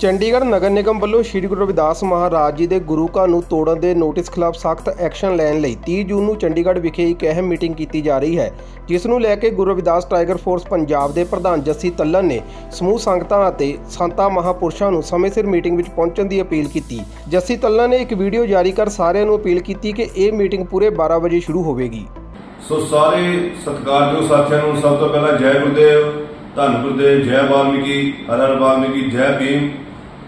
ਚੰਡੀਗੜ੍ਹ ਨਗਰ ਨਿਗਮ ਵੱਲੋਂ ਸ੍ਰੀ ਗੁਰੂ ਰਵਿਦਾਸ ਮਹਾਰਾਜ ਜੀ ਦੇ ਗੁਰੂ ਘਰ ਨੂੰ ਤੋੜਨ ਦੇ ਨੋਟਿਸ ਖਿਲਾਫ ਸਖਤ ਐਕਸ਼ਨ ਲੈਣ ਲਈ 30 ਜੂਨ ਨੂੰ ਚੰਡੀਗੜ੍ਹ ਵਿਖੇ ਇੱਕ ਅਹਿਮ ਮੀਟਿੰਗ ਕੀਤੀ ਜਾ ਰਹੀ ਹੈ, ਜਿਸ ਨੂੰ ਲੈ ਕੇ ਗੁਰੂ ਰਵਿਦਾਸ ਟਾਈਗਰ ਫੋਰਸ ਪੰਜਾਬ ਦੇ ਪ੍ਰਧਾਨ ਜੱਸੀ ਤੱਲਨ ਨੇ ਸਮੂਹ ਸੰਗਤਾਂ ਅਤੇ ਸੰਤਾਂ ਮਹਾਪੁਰਸ਼ਾਂ ਨੂੰ ਸਮੇਂ ਸਿਰ ਮੀਟਿੰਗ ਵਿੱਚ ਪਹੁੰਚਣ ਦੀ ਅਪੀਲ ਕੀਤੀ। ਜੱਸੀ ਤੱਲਨ ਨੇ ਇੱਕ ਵੀਡੀਓ ਜਾਰੀ ਕਰ ਸਾਰਿਆਂ ਨੂੰ ਅਪੀਲ ਕੀਤੀ ਕਿ ਇਹ ਮੀਟਿੰਗ ਪੂਰੇ 12 ਵਜੇ ਸ਼ੁਰੂ ਹੋਵੇਗੀ। ਸੋ ਸਾਰੇ ਸਤਿਕਾਰਯੋਗ ਸਾਥੀਆਂ ਨੂੰ ਸਭ ਤੋਂ ਪਹਿਲਾਂ ਜੈ ਗੁਰਦੇਵ, ਧੰਨ ਗੁਰਦੇਵ, ਜੈ ਵਾਲਮੀਕੀ, ਹਰ ਹਰ ਵਾਲਮੀਕੀ, ਜੈ ਭੀਮ।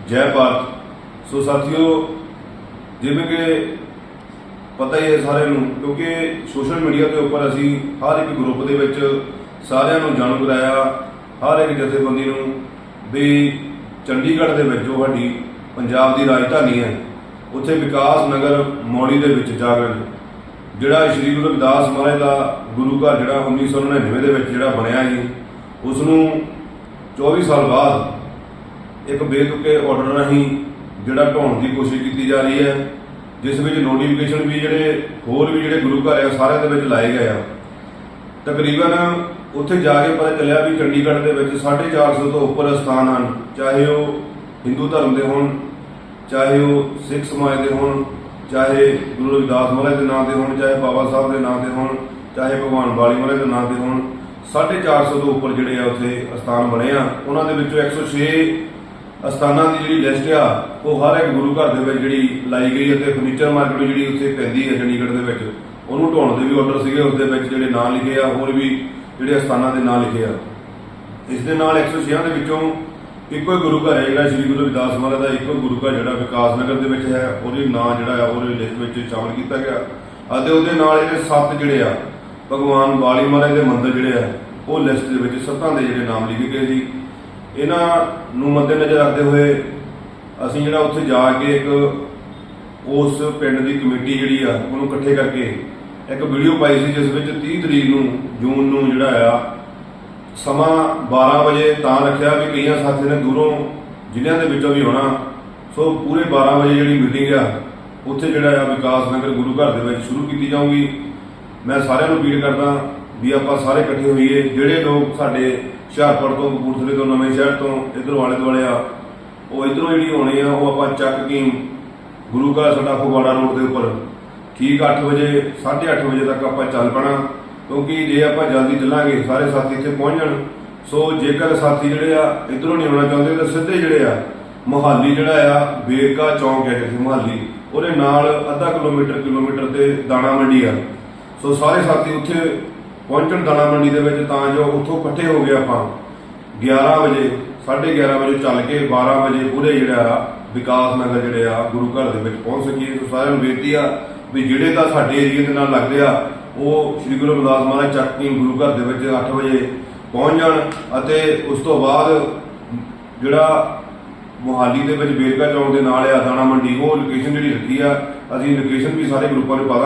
ਜੈ ਭਾਰਤ ਸੋ ਸਾਥੀਓ, ਜਿਵੇਂ ਕਿ ਪਤਾ ਹੀ ਹੈ ਸਾਰਿਆਂ ਨੂੰ, ਕਿਉਂਕਿ ਸੋਸ਼ਲ ਮੀਡੀਆ ਦੇ ਉੱਪਰ ਅਸੀਂ ਹਰ ਇੱਕ ਗਰੁੱਪ ਦੇ ਵਿੱਚ ਸਾਰਿਆਂ ਨੂੰ ਜਾਣੂ ਕਰਾਇਆ, ਹਰ ਇੱਕ ਜਥੇਬੰਦੀ ਨੂੰ ਵੀ ਚੰਡੀਗੜ੍ਹ ਦੇ ਵਿੱਚ ਜੋ ਸਾਡੀ ਪੰਜਾਬ ਦੀ ਰਾਜਧਾਨੀ ਹੈ, ਉੱਥੇ ਵਿਕਾਸ ਨਗਰ ਮੌਲੀ ਦੇ ਵਿੱਚ ਜਾਗਰਣ। ਜਿਹੜਾ ਸ਼੍ਰੀ ਗੁਰੂ ਰਵਿਦਾਸ ਮਹਾਰਾਜ ਦਾ ਗੁਰੂ ਘਰ ਜਿਹੜਾ 1999 ਦੇ ਵਿੱਚ ਜਿਹੜਾ ਬਣਿਆ ਸੀ ਉਸ ਨੂੰ 24 ਸਾਲ ਬਾਅਦ ਇੱਕ ਬੇਤੁਕੇ ਆਰਡਰ ਰਾਹੀਂ ਜਿਹੜਾ ਢਾਉਣ ਦੀ ਕੋਸ਼ਿਸ਼ ਕੀਤੀ ਜਾ ਰਹੀ ਹੈ, ਜਿਸ ਵਿੱਚ ਨੋਟੀਫਿਕੇਸ਼ਨ ਵੀ ਜਿਹੜੇ, ਹੋਰ ਵੀ ਜਿਹੜੇ ਗੁਰੂ ਘਰ ਆ, ਸਾਰਿਆਂ ਦੇ ਵਿੱਚ ਲਾਏ ਗਏ ਆ। ਤਕਰੀਬਨ ਉੱਥੇ ਜਾ ਕੇ ਪਤਾ ਚੱਲਿਆ ਵੀ ਚੰਡੀਗੜ੍ਹ ਦੇ ਵਿੱਚ 450 ਤੋਂ ਉੱਪਰ ਸਥਾਨ ਹਨ, ਚਾਹੇ ਉਹ ਹਿੰਦੂ ਧਰਮ ਦੇ ਹੋਣ, ਚਾਹੇ ਉਹ ਸਿੱਖ ਸਮਾਜ ਦੇ ਹੋਣ, ਚਾਹੇ ਗੁਰੂ ਰਵਿਦਾਸ ਮਹਾਰਾਜ ਦੇ ਨਾਂ ਦੇ ਹੋਣ, ਚਾਹੇ ਬਾਬਾ ਸਾਹਿਬ ਦੇ ਨਾਂ ਦੇ ਹੋਣ, ਚਾਹੇ ਭਗਵਾਨ ਬਾਲੀ ਮਹਾਰਾਜ ਦੇ ਨਾਂ ਦੇ ਹੋਣ 450 ਤੋਂ ਉੱਪਰ ਜਿਹੜੇ ਆ ਉੱਥੇ ਸਥਾਨ ਬਣੇ ਆ। ਉਹਨਾਂ ਦੇ ਵਿੱਚੋਂ 106 ਅਸਥਾਨਾਂ ਦੀ ਜਿਹੜੀ ਲਿਸਟ ਆ, ਉਹ ਹਰ ਇੱਕ ਗੁਰੂ ਘਰ ਦੇ ਵਿੱਚ ਜਿਹੜੀ ਲਾਈ ਗਈ ਹੈ ਫਰਨੀਚਰ ਮਾਰਕੀਟ ਜਿਹੜੀ ਉੱਥੇ ਪੈਂਦੀ ਹੈ ਚੰਡੀਗੜ੍ਹ ਦੇ ਵਿੱਚ, ਉਹਨੂੰ ਢਾਉਣ ਦੇ ਵੀ ਆਰਡਰ ਸੀਗੇ ਉਸ ਦੇ ਵਿੱਚ ਜਿਹੜੇ ਨਾਂ ਲਿਖੇ ਆ, ਹੋਰ ਵੀ ਜਿਹੜੇ ਅਸਥਾਨਾਂ ਦੇ ਨਾਂ ਲਿਖੇ ਆ। ਇਸ ਦੇ ਨਾਲ 106 ਦੇ ਵਿੱਚੋਂ ਇੱਕੋ ਹੀ ਗੁਰੂ ਘਰ ਹੈ ਜਿਹੜਾ ਸ੍ਰੀ ਗੁਰੂ ਰਵਿਦਾਸ ਮਹਾਰਾਜ ਦਾ ਇੱਕੋ ਗੁਰੂ ਘਰ ਜਿਹੜਾ ਵਿਕਾਸ ਨਗਰ ਦੇ ਵਿੱਚ ਹੈ, ਉਹਦੇ ਨਾਂ ਜਿਹੜਾ ਆ, ਉਹਦੇ ਲਿਸਟ ਵਿੱਚ ਸ਼ਾਮਲ ਕੀਤਾ ਗਿਆ। ਅਤੇ ਉਹਦੇ ਨਾਲ ਇਹਦੇ ਸੱਤ ਜਿਹੜੇ ਆ, ਭਗਵਾਨ ਬਾਲੀ ਮਹਾਰਾਜ ਦੇ ਮੰਦਿਰ ਜਿਹੜੇ ਆ, ਉਹ ਲਿਸਟ ਦੇ ਵਿੱਚ ਸੱਤਾਂ ਦੇ ਜਿਹੜੇ ਨਾਮ ਲਿਖੇ ਗਏ ਸੀ। ਇਹਨਾਂ ਨੂੰ ਮੱਦੇਨਜ਼ਰ ਰੱਖਦੇ ਹੋਏ ਅਸੀਂ ਜਿਹੜਾ ਉੱਥੇ ਜਾ ਕੇ ਇੱਕ ਉਸ ਪਿੰਡ ਦੀ ਕਮੇਟੀ ਜਿਹੜੀ ਆ, ਉਹਨੂੰ ਇਕੱਠੇ ਕਰਕੇ ਇੱਕ ਵੀਡੀਓ ਪਾਈ ਸੀ, ਜਿਸ ਵਿੱਚ 30 ਤਰੀਕ ਨੂੰ, ਜੂਨ ਨੂੰ ਜਿਹੜਾ ਆ, ਸਮਾਂ 12 ਵਜੇ ਤਾਂ ਰੱਖਿਆ ਵੀ ਕਈਆਂ ਸਾਥੀ ਨੇ ਦੂਰੋਂ ਜ਼ਿਲ੍ਹਿਆਂ ਦੇ ਵਿੱਚੋਂ ਵੀ ਆਉਣਾ। ਸੋ ਪੂਰੇ 12 ਵਜੇ ਜਿਹੜੀ ਮੀਟਿੰਗ ਆ, ਉੱਥੇ ਜਿਹੜਾ ਆ ਵਿਕਾਸ ਨਗਰ ਗੁਰੂ ਘਰ ਦੇ ਵਿੱਚ ਸ਼ੁਰੂ ਕੀਤੀ ਜਾਊਗੀ। ਮੈਂ ਸਾਰਿਆਂ ਨੂੰ ਅਪੀਲ ਕਰਦਾ ਵੀ ਆਪਾਂ ਸਾਰੇ ਇਕੱਠੇ ਹੋਈਏ, ਜਿਹੜੇ ਲੋਕ ਸਾਡੇ ਹੁਸ਼ਿਆਰਪੁਰ ਤੋਂ ਕਪੂਰਥਲੇ ਤੋਂ ਨਵੇਂ ਸ਼ਹਿਰ ਤੋਂ ਇਧਰ ਵਾਲੇ ਦੁਆਲੇ ਆ। ਉਹ ਇਧਰੋਂ ਜਿਹੜੀ ਹੋਣੀ ਆ, ਉਹ ਆਪਾਂ ਚੱਕ ਕੇ ਗੁਰੂ ਘਰ ਸਾਡਾ ਫਗਵਾੜਾ ਰੋਡ ਦੇ ਉੱਪਰ। ਠੀਕ 8 ਵਜੇ 8:30 ਵਜੇ ਤੱਕ ਆਪਾਂ ਚੱਲ ਪੈਣਾ। ਕਿਉਂਕਿ ਜੇ ਆਪਾਂ ਜਲਦੀ ਚੱਲਾਂਗੇ, ਸਾਰੇ ਸਾਥੀ ਇੱਥੇ ਪਹੁੰਚ ਜਾਣ। ਸੋ ਜੇਕਰ ਸਾਥੀ ਜਿਹੜੇ ਆ, ਇਧਰੋਂ ਨਹੀਂ ਆਉਣਾ ਚਾਹੁੰਦੇ, ਤਾਂ ਸਿੱਧੇ ਜਿਹੜੇ ਆ, ਮੁਹਾਲੀ ਜਿਹੜਾ ਆ ਵੇਰਕਾ ਚੌਂਕ ਹੈ ਜਿੱਥੇ ਮੁਹਾਲੀ। ਉਹਦੇ ਨਾਲ ਅੱਧਾ ਕਿਲੋਮੀਟਰ ਕਿਲੋਮੀਟਰ ਤੇ ਦਾਣਾ ਮੰਡੀ ਆ। ਸੋ ਸਾਰੇ ਸਾਥੀ ਉੱਥੇ ਪਹੁੰਚਣ ਦਾਣਾ ਮੰਡੀ ਦੇ ਵਿੱਚ ਤਾਂ ਜੋ ਉੱਥੋਂ ਇਕੱਠੇ ਹੋ ਗਏ ਆਪਾਂ। 11 ਵਜੇ 11:30 ਵਜੇ ਚੱਲ ਕੇ 12 ਵਜੇ ਪੂਰੇ ਜਿਹੜਾ ਆ, ਵਿਕਾਸ ਨਗਰ ਜਿਹੜੇ ਆ, ਗੁਰੂ ਘਰ ਦੇ ਵਿੱਚ ਪਹੁੰਚ ਸਕੀਏ। ਸੋ ਸਾਰਿਆਂ ਨੂੰ ਬੇਨਤੀ ਆ ਵੀ ਜਿਹੜੇ ਤਾਂ ਸਾਡੇ ਏਰੀਆ ਦੇ ਨਾਲ ਲੱਗਦੇ ਆ, ਉਹ ਸ੍ਰੀ ਗੁਰੂ ਰਵਿਦਾਸ ਮਹਾਰਾਜ ਚੱਕ ਕੇ ਗੁਰੂ ਘਰ ਦੇ ਵਿੱਚ 8 ਵਜੇ ਪਹੁੰਚ ਜਾਣ ਅਤੇ ਉਸ ਤੋਂ ਬਾਅਦ ਜਿਹੜਾ ਮੁਹਾਲੀ ਦੇ ਵਿੱਚ ਬੇਰਕਾ ਚੌਂਕ ਦੇ ਨਾਲ ਆ, ਦਾਣਾ ਮੰਡੀ, ਉਹ ਲੋਕੇਸ਼ਨ ਜਿਹੜੀ ਰੱਖੀ ਆ, ਅਸੀਂ ਲੋਕੇਸ਼ਨ ਵੀ ਸਾਰੇ ਗਰੁੱਪਾਂ ਨੂੰ ਪਾ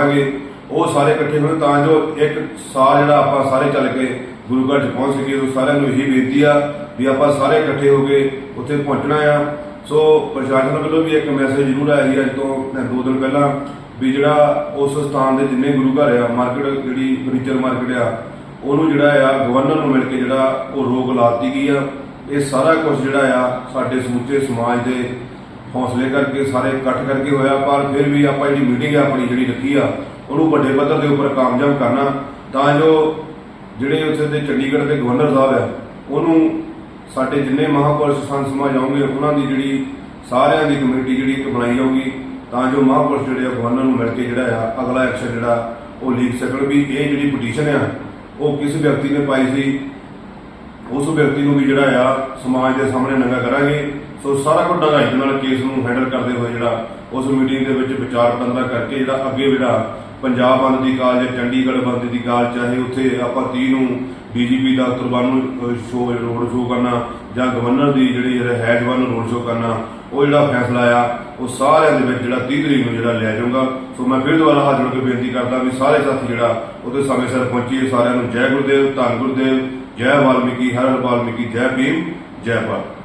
ਉਹ ਸਾਰੇ ਇਕੱਠੇ ਹੋਏ ਤਾਂ ਜੋ ਇੱਕ ਸਾਰ ਜਿਹੜਾ ਆਪਾਂ ਸਾਰੇ ਚੱਲ ਕੇ ਗੁਰੂ ਘਰ 'ਚ ਪਹੁੰਚ ਸਕੀਏ। ਉਹ ਸਾਰਿਆਂ ਨੂੰ ਇਹੀ ਬੇਨਤੀ ਆ ਵੀ ਆਪਾਂ ਸਾਰੇ ਇਕੱਠੇ ਹੋ ਕੇ ਉੱਥੇ ਪਹੁੰਚਣਾ ਆ। ਸੋ ਪ੍ਰਸ਼ਾਸਨ ਵੱਲੋਂ ਵੀ ਇੱਕ ਮੈਸੇਜ ਜ਼ਰੂਰ ਆਇਆ ਸੀ ਅੱਜ ਤੋਂ ਦੋ ਦਿਨ ਪਹਿਲਾਂ, ਵੀ ਜਿਹੜਾ ਉਸ ਸਥਾਨ ਦੇ ਜਿੰਨੇ ਗੁਰੂ ਘਰ ਆ, ਮਾਰਕੀਟ ਜਿਹੜੀ ਫਰਨੀਚਰ ਮਾਰਕੀਟ ਆ, ਉਹਨੂੰ ਜਿਹੜਾ ਆ ਗਵਰਨਰ ਨੂੰ ਮਿਲ ਕੇ ਜਿਹੜਾ ਉਹ ਰੋਕ ਲਾਤੀ ਗਈ ਆ। ਇਹ ਸਾਰਾ ਕੁਝ ਜਿਹੜਾ ਆ, ਸਾਡੇ ਸਮੁੱਚੇ ਸਮਾਜ ਦੇ ਹੌਸਲੇ ਕਰਕੇ ਸਾਰੇ ਇਕੱਠ ਕਰਕੇ ਹੋਇਆ। ਪਰ ਫਿਰ ਵੀ ਆਪਾਂ ਜਿਹੜੀ ਮੀਟਿੰਗ ਆ ਆਪਣੀ ਜਿਹੜੀ ਰੱਖੀ ਆ ਉਹਨੂੰ ਵੱਡੇ ਪੱਧਰ ਦੇ ਉੱਪਰ ਕਾਮਯਾਬ ਕਰਨਾ, ਤਾਂ ਜੋ ਜਿਹੜੇ ਉੱਥੇ ਦੇ ਚੰਡੀਗੜ੍ਹ ਦੇ ਗਵਰਨਰ ਸਾਹਿਬ ਆ, ਉਹਨੂੰ ਸਾਡੇ ਜਿੰਨੇ ਮਹਾਪੁਰਸ਼ ਸੰਤ ਸਮਾਜ ਆਉਂਗੇ ਉਹਨਾਂ ਦੀ ਜਿਹੜੀ ਸਾਰਿਆਂ ਦੀ ਕਮੇਟੀ ਜਿਹੜੀ ਇੱਕ ਬਣਾਈ ਜਾਊਗੀ, ਤਾਂ ਜੋ ਮਹਾਪੁਰਸ਼ ਜਿਹੜੇ ਗਵਰਨਰ ਨੂੰ ਮਿਲ ਕੇ ਜਿਹੜਾ ਆ, ਅਗਲਾ ਐਕਸ਼ਨ ਜਿਹੜਾ ਉਹ ਲੀਕ ਸਕਣ ਵੀ ਇਹ ਜਿਹੜੀ ਪਟੀਸ਼ਨ ਆ, ਉਹ ਕਿਸ ਵਿਅਕਤੀ ਨੇ ਪਾਈ ਸੀ, ਉਸ ਵਿਅਕਤੀ ਨੂੰ ਵੀ ਜਿਹੜਾ ਆ ਸਮਾਜ ਦੇ ਸਾਹਮਣੇ ਨੰਗਾ ਕਰਾਂਗੇ। ਸੋ ਸਾਰਾ ਕੁਝ ਡੰਗਾਈ ਦੇ ਨਾਲ ਕੇਸ ਨੂੰ ਹੈਂਡਲ ਕਰਦੇ ਹੋਏ ਜਿਹੜਾ ਉਸ ਮੀਟਿੰਗ ਦੇ ਵਿੱਚ ਵਿਚਾਰ ਵਟਾਂਦਰਾ ਕਰਕੇ ਜਿਹੜਾ ਅੱਗੇ ਜਿਹੜਾ ਪੰਜਾਬ ਬੰਦ ਦੀ ਕਾਲ ਜਾਂ ਚੰਡੀਗੜ੍ਹ ਬੰਦ ਦੀ ਕਾਲ, ਚਾਹੇ ਉੱਥੇ ਆਪਾਂ ਤੀਹ ਨੂੰ ਬੀਜੀਪੀ ਦਾ ਨੂੰ ਸ਼ੋ ਰੋਡ ਸ਼ੋਅ ਕਰਨਾ ਜਾਂ ਗਵਰਨਰ ਦੀ ਜਿਹੜੀ ਜਿਹੜਾ ਰਹਿਸ਼ ਵੱਲ ਰੋਡ ਸ਼ੋਅ ਕਰਨਾ, ਉਹ ਜਿਹੜਾ ਫੈਸਲਾ ਆ, ਉਹ ਸਾਰਿਆਂ ਦੇ ਵਿੱਚ ਜਿਹੜਾ 30 ਤਰੀਕ ਨੂੰ ਜਿਹੜਾ ਲੈ ਜਾਊਗਾ। ਸੋ ਮੈਂ ਫਿਰ ਦੁਬਾਰਾ ਹੱਥ ਜੋੜ ਕੇ ਬੇਨਤੀ ਕਰਦਾ ਵੀ ਸਾਰੇ ਸਾਥੀ ਜਿਹੜਾ ਉਹਦੇ ਸਮੇਂ ਸਿਰ ਪਹੁੰਚੀਏ, ਸਾਰਿਆਂ ਨੂੰ ਜੈ ਗੁਰਦੇਵ, ਧੰਨ ਗੁਰਦੇਵ, ਜੈ ਵਾਲਮੀਕੀ ਹਰ ਹਰ ਵਾਲਮੀਕੀ, ਜੈ ਭੀਮ, ਜੈ ਭਾਰਤ।